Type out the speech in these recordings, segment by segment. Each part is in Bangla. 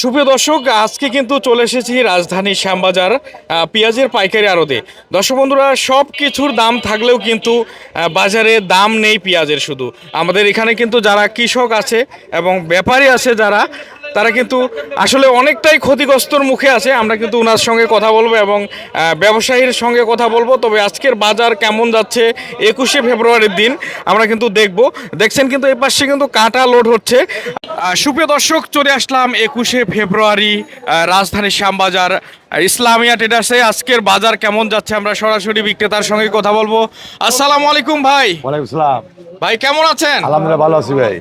সুপ্রিয় দর্শক, আজকে কিন্তু চলে এসেছি রাজধানী শ্যামবাজার পেঁয়াজের পাইকারি আড়তে। দর্শক বন্ধুরা, সব কিছুর দাম থাকলেও কিন্তু বাজারে দাম নেই পেঁয়াজের শুধু। আমাদের এখানে কিন্তু যারা কৃষক আছে এবং ব্যাপারী আছে যারা তারা কিন্তু আসলে অনেকটাই ক্ষতিগ্রস্তর মুখে আছে। আমরা কিন্তু ওনার সঙ্গে কথা বলব এবং ব্যবসায়ীর সঙ্গে কথা বলব। তবে আজকের বাজার কেমন যাচ্ছে একুশে ফেব্রুয়ারির দিন আমরা কিন্তু দেখব। দেখছেন কিন্তু এই পাশে কিন্তু কাঁটা লোড হচ্ছে। সুপ্রিয় দর্শক চলে আসলাম একুশে ফেব্রুয়ারি আহ, রাজধানী শ্যামবাজার। ইসলামিয়া ট্রেডার্সে আজকের বাজার কেমন যাচ্ছে আমরা সরাসরি বিক্রেতার সঙ্গে কথা বলব। আসসালামু আলাইকুম ভাই। ওয়ালাইকুম সালাম। ভাই কেমন আছেন? আলহামদুলিল্লাহ ভালো আছি ভাই।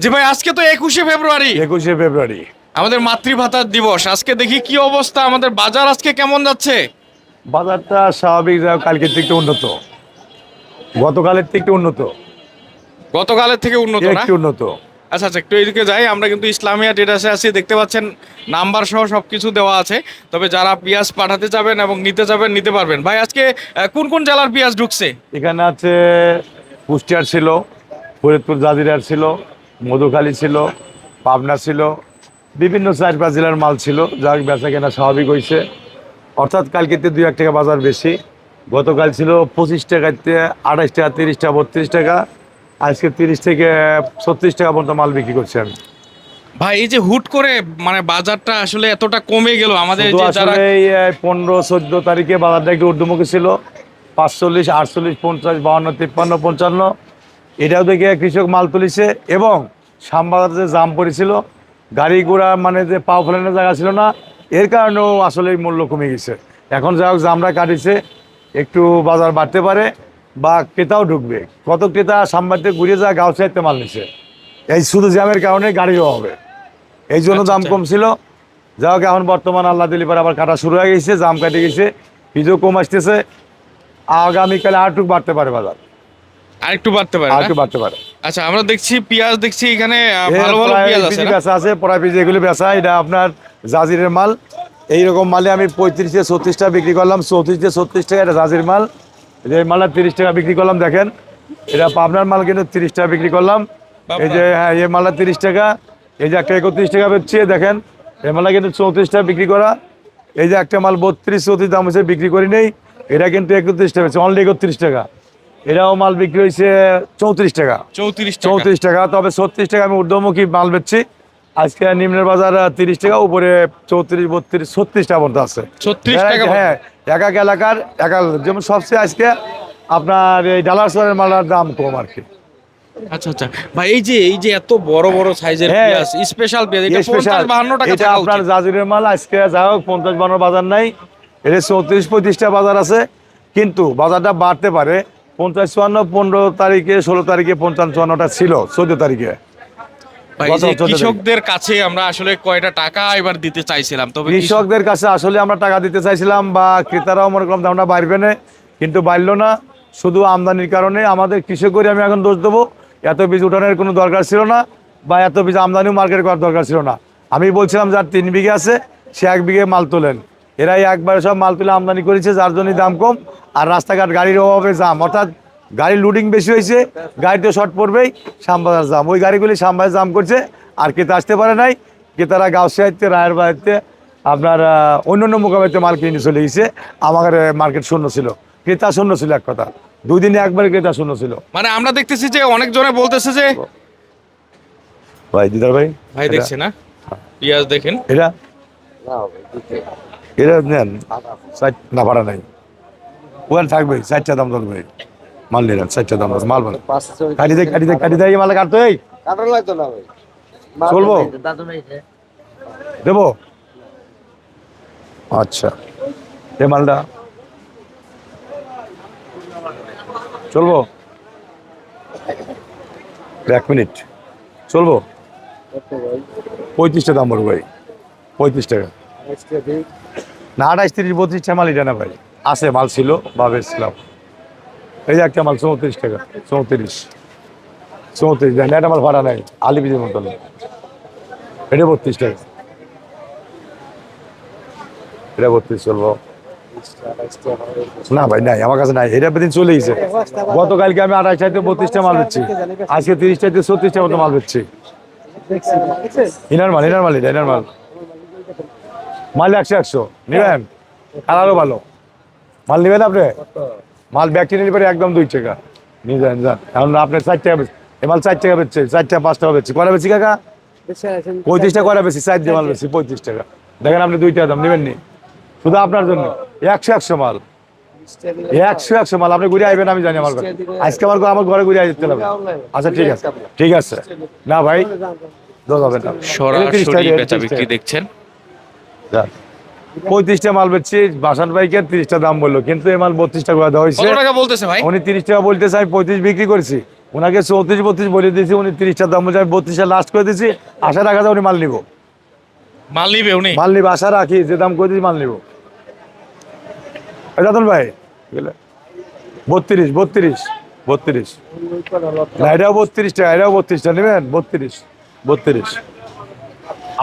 জি ভাই আজকে তো একুশে ফেব্রুয়ারি। একুশে ফেব্রুয়ারি। আমাদের মাতৃভাতার দিবস আজকে দেখি কি অবস্থা আমাদের বাজার আজকে কেমন যাচ্ছে? বাজারটা স্বাভাবিক যা কালকের থেকে একটু উন্নত। গতকালের থেকে একটু উন্নত। গতকালের থেকে উন্নত না? একটু উন্নত। আচ্ছা আচ্ছা একটু এইদিকে যাই আমরা কিন্তু ইসলামিয়া ট্রেডার্সে আছি দেখতে পাচ্ছেন নাম্বার সহ সবকিছু দেওয়া আছে। তবে যারা পেঁয়াজ পাঠাতে যাবেন এবং নিতে যাবেন নিতে পারবেন। ভাই আজকে আহ, কোন কোন জেলার পেঁয়াজ ঢুকছে? এখানে আছে কুষ্টিয়ার ছিল ফরিদপুর জাজিরার ছিল মধুখালী ছিল পাবনা ছিল বিভিন্ন চার পাঁচ জেলার মাল ছিল যার বেচা কেনা স্বাভাবিক হয়েছে অর্থাৎ কালকেতে দুই এক টাকা বাজার বেশি। গতকাল ছিল পঁচিশ টাকাতে আঠাশ টাকা তিরিশ টাকা বত্রিশ টাকা। আজকে তিরিশ থেকে ছত্রিশ টাকা পর্যন্ত মাল বিক্রি করছি আমি। ভাই এই যে হুট করে মানে বাজারটা আসলে এতটা কমে গেল আমাদের যে যারা এই পনেরো চোদ্দ তারিখে বাজারটা একটু ঊর্ধ্বমুখী ছিল। পাঁচচল্লিশ আটচল্লিশ পঞ্চাশ বাহান্ন তিপ্পান্ন পঞ্চান্ন। এটাও দেখে কৃষক মাল তুলিছে এবং শ্যামবাজার যে জাম পড়েছিল গাড়ি ঘোড়া মানে যে পাও ফেলানোর জায়গা ছিল না এর কারণেও আসলে এই মূল্য কমে গেছে। এখন যা হোক জামরা কাটিছে একটু বাজার বাড়তে পারে বা ক্রেতাও ঢুকবে। কত ক্রেতা সামবাড়িতে ঘুরে যা গাও চাইতে মাল নিছে। এই শুধু জ্যামের কারণে গাড়িও হবে। এই জন্য আচ্ছা, দাম আচ্ছা। কম ছিল। যা হোক এখন বর্তমান আল্লাহ দিলি পরে আবার কাটা শুরু হয়ে গেছে জাম কাটে গেছে পিজও কম আসতেছে। আগামীকালে আরেকটু বাড়তে পারে বাজার। আরেকটু বাড়তে পারে? আরটুক বাড়তে পারে। আচ্ছা আমরা দেখছি পেঁয়াজ দেখছি এখানে ভালো ভালো পেঁয়াজ আছে? বেচা আছে পিজি এগুলো বেচা এটা আপনার জাজিরের মাল। এইরকম মালে আমি পঁয়ত্রিশ থেকে ছত্রিশ টাকা বিক্রি করলাম চৌত্রিশ থেকে ছত্রিশ টাকা এটা জাজির মাল। যে এই মালটা তিরিশ টাকা বিক্রি করলাম দেখেন। এটা পাবনার মাল কিন্তু তিরিশ টাকা বিক্রি করলাম। এই যে হ্যাঁ এই মালটা তিরিশ টাকা এই যে একটা একত্রিশ টাকা বেচছে দেখেন। এই মালটা কিন্তু চৌত্রিশ টাকা বিক্রি করা। এই যে একটা মাল বত্রিশ চৌত্রিশ দাম হচ্ছে বিক্রি করি নেই। এটা কিন্তু একত্রিশ টাকা অনলি একত্রিশ টাকা। এটাও মাল বিক্রি হয়েছে চৌত্রিশ টাকা। চৌত্রিশ চৌত্রিশ টাকা তবে ছত্রিশ টাকা আমি ঊর্ধ্বমুখী মাল বেচছি। আজকে নিম্নের বাজার তিরিশ টাকা উপরে চৌত্রিশ বত্রিশ ছত্রিশ টাকা পর্যন্ত আছে। 36 টাকা হ্যাঁ এক এক এলাকার এক যেমন সবচেয়ে আজকে আপনার এই ডালার সরের মালার দাম কম আর কি। আচ্ছা আচ্ছা। ভাই এই যে এই যে এত বড় বড় সাইজের হ্যাঁ। পেঁয়াজ স্পেশাল পেঁয়াজ এটা টাকা এটা আপনার জাজিরের মাল আজকে যা হোক পঞ্চাশ বান্ন বাজার নাই। এটা চৌত্রিশ পঁয়ত্রিশটা বাজার আছে। কিন্তু বাজারটা বাড়তে পারে। পঞ্চাশ চুয়ান্ন পনেরো তারিখে ষোলো তারিখে পঞ্চান্ন চুয়ান্নটা ছিল চোদ্দ তারিখে। ভাই, এই যে গত 14 কৃষকদের কাছে আমরা আসলে কয়টা টাকা এবার দিতে চাইছিলাম? তবে কৃষকদের কাছে আসলে আমরা টাকা দিতে চাইছিলাম বা ক্রেতারাও মনে করলাম দামটা বাড়বে না কিন্তু বাড়লো না। শুধু আমদানির কারণে আমাদের কৃষকই আমি এখন দোষ দেবো। এত বীজ উঠানোর কোনো দরকার ছিল না বা এত বীজ আমদানিও মার্কেট করার দরকার ছিল না। আমি বলছিলাম যার তিন বিঘে আছে সে এক বিঘে মাল তোলেন। এরাই একবারে সব মাল তুলে আমদানি করেছে যার জন্যই দাম কম। আর রাস্তাঘাট গাড়ির অভাবে জাম। অর্থাৎ গাড়ি লুডিং বেশি হয়েছে গাড়িতে শর্ট পড়বেই শ্যামবাজার জাম। ওই গাড়িগুলি শ্যামবাজার জাম করছে আর ক্রেতা আসতে পারে নাই। ক্রেতারা গাছ সাহিত্যে রায়ের বাড়িতে আপনার অন্য অন্য মোকাবেলাতে মাল কিনে চলে গেছে। আমার মার্কেট শূন্য ছিল। ক্রেতা শূন্য ছিল এক কথা। দুই দিনে একবার ক্রেতা শূন্য ছিল। মানে আমরা দেখতেছি যে অনেক জনে বলতেছে যে ভাই দিদার ভাই ভাই দেখছে না পেঁয়াজ দেখেন। এটা এটা নেন। না ভাড়া নাই। ওখানে থাকবে ষাটটা দাম ধরবে মাল নিলেন ষাটটা দাম মাল ভালো। কাটি দেয় কাটি দেয় কাটি দেয় মাল কাটতো এই। কাটার লাগতো না ভাই। চলবো? দেবো? আচ্ছা। এ মালটা। চলবো? এক মিনিট। চলবো? পঁয়ত্রিশটা দাম বলব ভাই। পঁয়ত্রিশ টাকা। না আঠাইশ তিরিশ বত্রিশটা মাল এটা না ভাই। আছে, মাল ছিল, বা বেচছিলাম এই যে একটা মাল চৌত্রিশ টাকা, চৌত্রিশ। চৌত্রিশ দেন মাল ভাড়া নাই আলিপিদের মতো এটা বত্রিশ টাকা। এটা বত্রিশ চলবো না ভাই, নাই, আমার কাছে নাই, এটা দিন চলে গেছে। গতকালকে আমি আঠাশ টাইতে বত্রিশটা মাল বেচছি। আজকে তিরিশ চাইতে ছত্রিশটা মতো মাল বেচছি। ইনার মাল ইনার মাল ইনার মাল। মাল একশো একশো। নেবেন? কালারও ভালো। মাল নেবেন আপনি? মাল ব্যাগটি নিলে পরে একদম দুই টাকা। নিয়ে যান যান। এখন আপনার চার টাকা বেশি এ মাল চার টাকা বেচছে চার টাকা পাঁচ টাকা বেচছে। কয়টা বেশি কাকা? পঁয়ত্রিশ টাকা কয়টা বেশি চার দিয়ে মাল বেশি পঁয়ত্রিশ টাকা। দেখেন আপনি দুই টাকা দাম নেবেন নি? শুধু আপনার জন্য। একশো একশো মাল। একশো একশো মাল। আপনি ঘুরে আসবেন আমি জানি আমার ঘরে। আজকে আমার ঘরে- আমার ঘরে ঘুরে আসতে হবে। আচ্ছা ঠিক আছে। ঠিক আছে। না ভাই সরাসরি বেচা বিক্রি দেখছেন। পঁয়ত্রিশটা মাল বেচছি বাসান ভাইকে তিরিশটা দাম বলল কিন্তু এই মাল বত্রিশ টাকা করে দেওয়া হয়েছে। বলতেছে উনি তিরিশ টাকা বলতে চাই পঁয়ত্রিশ বিক্রি করেছি। ওনাকে চৌত্রিশ বত্রিশ বলে দিয়েছি উনি তিরিশটা দাম বলছে আমি বত্রিশটা লাস্ট করে দিয়েছি। আশা রাখা যায় উনি মাল নিব। মাল নিবে উনি? মাল নিব আশা রাখি যে দাম করে দিয়েছি মাল নিব। রাতন ভাই বত্রিশ বত্রিশ বত্রিশ। না এটাও বত্রিশ টাকা এটাও বত্রিশটা নেবেন? বত্রিশ বত্রিশ।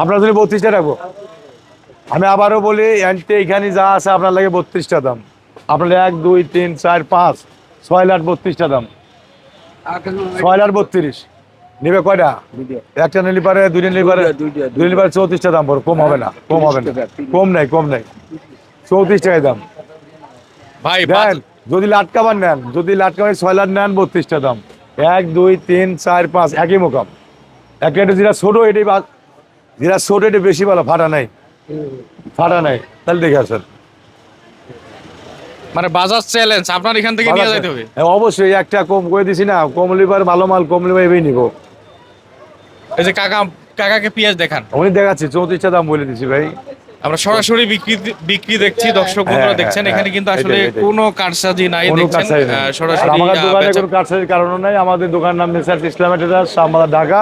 আপনার জন্য বত্রিশটা রাখব। আমি আবারও বলি অ্যান্টি এখানে যা আছে আপনার লাগে বত্রিশটা দাম। আপনার এক দুই তিন চার পাঁচ ছয় লাখ বত্রিশটা দাম। ছয় লাখ বত্রিশ। নেবে কয়টা? একটা নিলে পারে দুই নিলে পারে। দুই নিলে পারে চৌত্রিশটা দাম পড়ে কম হবে না কম হবে না। কম নাই কম নাই। চৌত্রিশ টাকায় দাম। ভাই দেন যদি লাটকাবার নেন যদি লাটকাবার ছয় লাখ নেন বত্রিশটা দাম। এক দুই তিন চার পাঁচ একই মোকাম। একটা এটা যেটা ছোট এটাই বা- যেটা ছোট এটা বেশি ভালো ফাটা নাই। ফাটা নাই। তাহলে দেখে আসেন। মানে বাজার চ্যালেঞ্জ আপনার এখান থেকে নিয়ে যাইতে হবে? হ্যাঁ, অবশ্যই একটা কম করে দিছি না কম লিবার ভালো মাল কম লিবার এবেই নিবো। এই যে কাকা কাকাকে পেঁয়াজ দেখান। উনি দেখাচ্ছি চৌত্রিশটা দাম বলে দিছি ভাই। আমরা সরাসরি বিক্রি বিক্রি দেখছি দর্শক বন্ধুরা হ্যাঁ, দেখছেন হ্যাঁ, এখানে কিন্তু আসলে। কোনো কারসাজি নাই দেখছেন সরাসরি আহ, দোকানে কোনো কারসাজির কারণ নাই আমাদের দোকান নাম মেসার ইসলাম আমাদের ঢাকা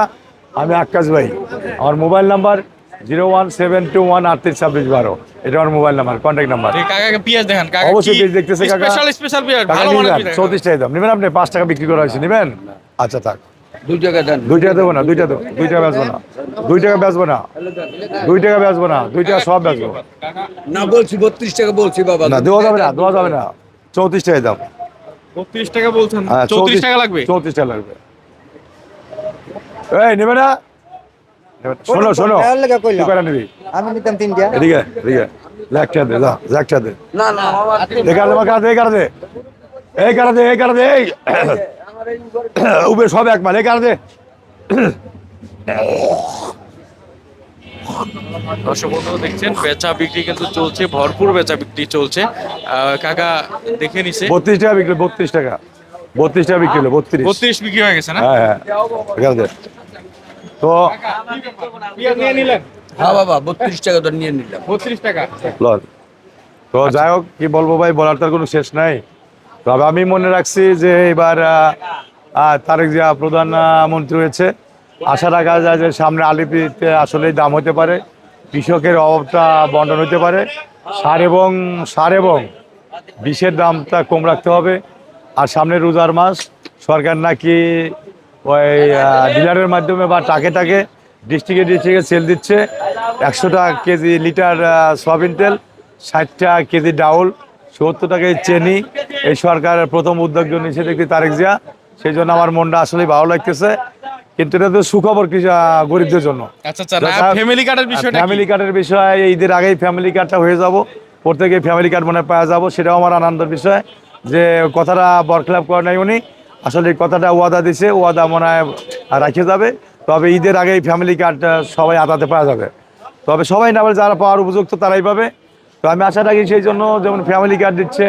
আমি আক্কাস ভাই। আমার mobile number zero one seven two one আটত্রিশ ছাব্বিশ বারো। এটা আমার মোবাইল নাম্বার কন্ট্যাক্ট নাম্বার। কাকাকে পেঁয়াজ দেখান কাকা অবশ্যই পেঁয়াজ দেখতেছে কাকা। স্পেশাল স্পেশাল পেঁয়াজ টাকা ভালো মানের নিবেন চৌত্রিশ টাকা দাম। নেবেন আপনি পাঁচ টাকা বিক্রি করা হয়েছে নেবেন? আচ্ছা থাক। দুই টাকা দেন। দুই টাকা দেবো না দুই টাকা দেবো দুই টাকা বেচবো না। দুই টাকা বেচবো না দুই টাকা বেচবো না দুই টাকা সব বেচবো। না বলছি বত্রিশ টাকা বলছি বাবা। না দেওয়া যাবে না দেওয়া যাবে না। চৌত্রিশ টাকা দাম। বত্রিশ টাকা বলছেন হ্যাঁ, চৌত্রিশ টাকা লাগবে? চৌত্রিশ টাকা লাগবে। এই নেবে না? শোনো শোনো। কয়টা নিবি? আমি নিতাম তিনটা। এদিকে এদিকে। লেখটা দে যা লেখটা দে। না না এই দে মা দে এই দে? এই কারা দে এই কারা দে এই। উবে সব এক মাল এই কারা দে? দর্শক বন্ধুরা দেখছেন বেচা বিক্রি কিন্তু চলছে ভরপুর বেচা বিক্রি চলছে। আহ, কাকা দেখে নিছে। বত্রিশ টাকা বিক্রি বত্রিশ টাকা। বত্রিশ টাকা বিক্রি হলো বত্রিশ। বত্রিশ বিক্রি হয়ে গেছে না? হ্যাঁ হ্যাঁ। তো নিয়ে নিলেন হ্যাঁ বাবা বত্রিশ টাকা তো নিয়ে নিলাম। বত্রিশ টাকা। তো যাই হোক কি বলব ভাই বলার তার কোনো শেষ নাই। তবে আমি মনে রাখছি যে এবার তারেক জিয়া প্রধানমন্ত্রী হয়েছে। আশা রাখা যায় যে সামনে আলিপিতে আসলেই দাম হতে পারে। কৃষকের অভাবটা বন্টন হতে পারে। সার এবং সার এবং বিষের দামটা কম রাখতে হবে। আর সামনে রোজার মাস সরকার নাকি ওই ডিলারের মাধ্যমে বা টাকে টাকে ডিস্ট্রিক্টে ডিস্ট্রিক্টে সেল দিচ্ছে। একশো টাকা কেজি লিটার সয়াবিন তেল ষাট টাকা কেজি ডাউল সত্তর টাকা চেনি। এই সরকারের প্রথম উদ্যোগ নিয়েছে দেখি তারেক জিয়া সেই জন্য আমার মনটা আসলে ভালো লাগতেছে। কিন্তু এটা তো সুখবর গরিবদের জন্য। আচ্ছা আচ্ছা ফ্যামিলি বিষয়টা ফ্যামিলি কার্ডের বিষয় ঈদের আগেই ফ্যামিলি কার্ডটা হয়ে যাব। প্রত্যেকে ফ্যামিলি কার্ড মনে পাওয়া যাব সেটাও আমার আনন্দের বিষয়। যে কথাটা বরখলাপ করে নাই উনি আসলে কথাটা ওয়াদা দিছে, ওয়াদা মনে হয় রাখে যাবে। তবে ঈদের আগেই ফ্যামিলি কার্ড সবাই আদাতে পাওয়া যাবে। তবে সবাই না বলে যারা পাওয়ার উপযুক্ত তারাই পাবে। তো আমি আশা রাখি সেই জন্য যেমন ফ্যামিলি কার্ড দিচ্ছে,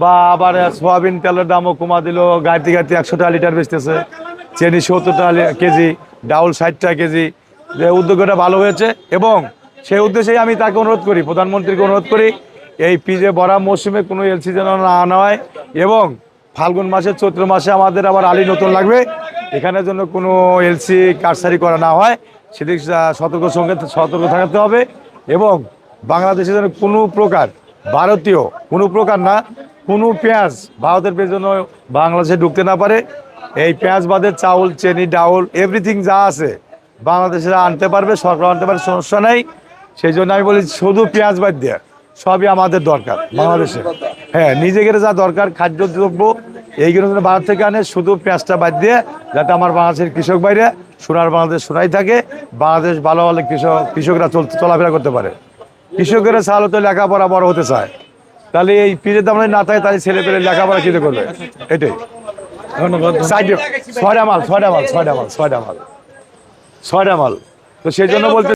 বা আবার সোয়াবিন তেলের দামও কমা দিল, গাড়িতে গাড়িতে একশো টাকা লিটার বেচতেছে, চেনি সত্তর টাকা কেজি, ডাউল ষাট টাকা কেজি। যে উদ্যোগটা ভালো হয়েছে এবং সেই উদ্দেশ্যেই আমি তাকে অনুরোধ করি, প্রধানমন্ত্রীকে অনুরোধ করি, এই পিজে ভরা মৌসুমে কোনো এলসি যেন না আনা হয় এবং ফাল্গুন মাসে চৈত্র মাসে আমাদের আবার আলি নতুন লাগবে। এখানের জন্য কোনো এলসি কারসারি করা না হয়। সেদিক সতর্ক সঙ্গে সতর্ক থাকতে হবে এবং বাংলাদেশে যেন কোনো প্রকার ভারতীয়, কোনো প্রকার না, কোনো পেঁয়াজ ভারতের পেছনে বাংলাদেশে ঢুকতে না পারে। এই পেঁয়াজ বাদে চাউল, চেনি, ডাউল এভরিথিং যা আছে বাংলাদেশে আনতে পারবে, সরকার আনতে পারবে, সমস্যা নাই। সেই জন্য আমি বলি শুধু পেঁয়াজ বাদ দিয়ে সবই আমাদের দরকার বাংলাদেশে। হ্যাঁ নিজেদের যা দরকার খাদ্য দ্রব্য এইগুলো যেন ভারত থেকে আনে শুধু পেঁয়াজটা বাদ দিয়ে যাতে আমার বাংলাদেশের কৃষক বাইরে সোনার বাংলাদেশ সোনাই থাকে বাংলাদেশ ভালো ভালো কৃষক কৃষকরা চলাফেরা করতে পারে। কৃষকেরা সাল তো লেখাপড়া বড় হতে চায়। তাহলে এই পিজের দাম না থাকে তাহলে ছেলে পেলে লেখাপড়া কিনে করবে? এটাই। ধন্যবাদ। ছয়টা মাল ছয়টা মাল ছয়টা মাল ছয়টা মাল ছয়টা মাল। তো সেই জন্য বলতে